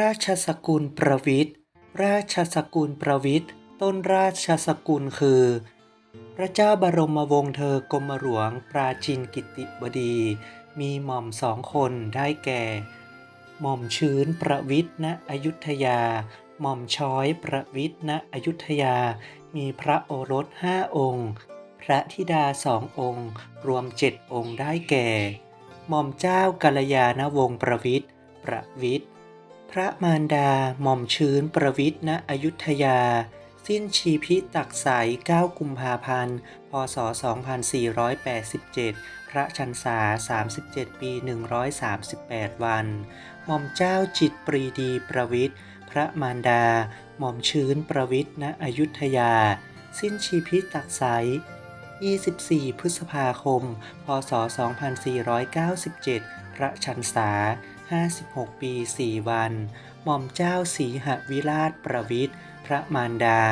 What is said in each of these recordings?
ราชสกุลประวิตรราชสกุลประวิตรต้นราชสกุลคือ พระเจ้าบรมวงศ์เธอกรมหลวงปราจินกิติบดี มีหม่อมสองคนได้แก่ หม่อมชื้นประวิตรณอยุธยา หม่อมช้อยประวิตรณอยุธยา มีพระโอรสห้าองค์ พระธิดาสององค์ รวมเจ็ดองค์ได้แก่ หม่อมเจ้ากัลยาณวงศ์ประวิตรประวิตร พระมารดาหม่อมชื้นประวิตรณอยุธยา สิ้นชีพิตักใส9กุมภาพันธ์ พศ 2487 พระชันษา 37 ปี 138 วัน หม่อมเจ้าจิตปรีดีประวิตรพระมารดา หม่อมชื้นประวิตรณอยุธยา สิ้นชีพิตักใส24 พฤษภาคม พศ 2497 พระชันษา 56 ปี 4 วัน หม่อมเจ้าศรีหวิราชประวิตรพระมารดา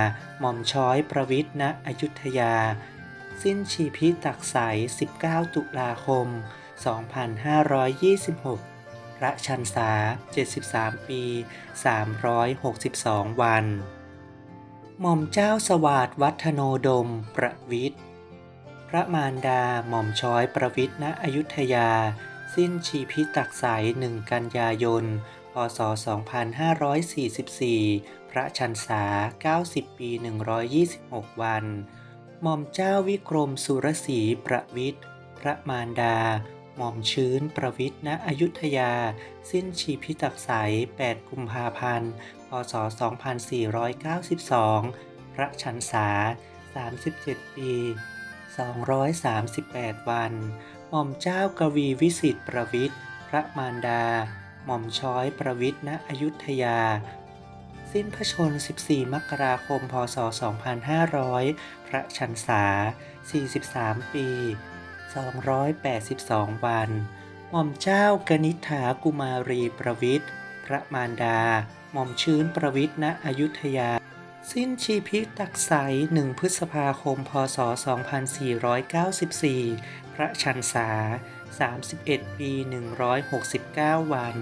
หม่อมช้อยประวิตรณอยุธยา สิ้นชีพิตักใส 19 ตุลาคม 2526 พระชันษา 73 ปี 362 วัน หม่อมเจ้าสวาสดวัฒโนดม ประวิตรพระมารดา หม่อมช้อยประวิตรณอยุธยา สิ้นชีพิตักใสหนึ่งกันยายน พศ 2544 พระชันษา 90 ปี 126 วัน หม่อมเจ้าวิกรมสุรศรีประวิตรพระมารดา หม่อมชื้นประวิตรณอยุธยา สิ้นชีพิตักใส8กุมภาพันธ์ พศ 2492 พระชันษา 37 ปี 238 วัน หม่อมเจ้ากวีวิสิทธิประวิตรพระมารดา หม่อมช้อยประวิตรณอยุธยา สิ้นพระชน 14 มกราคม พศ 2500 พระชันษา 43 ปี 282 วัน หม่อมเจ้ากนิษฐากุมารีประวิตรพระมารดา หม่อมชื้นประวิตรณอยุธยา สิ้นชีพิตักใส1พฤษภาคม พศ 2494 พระชันษา 31 ปี 169 วัน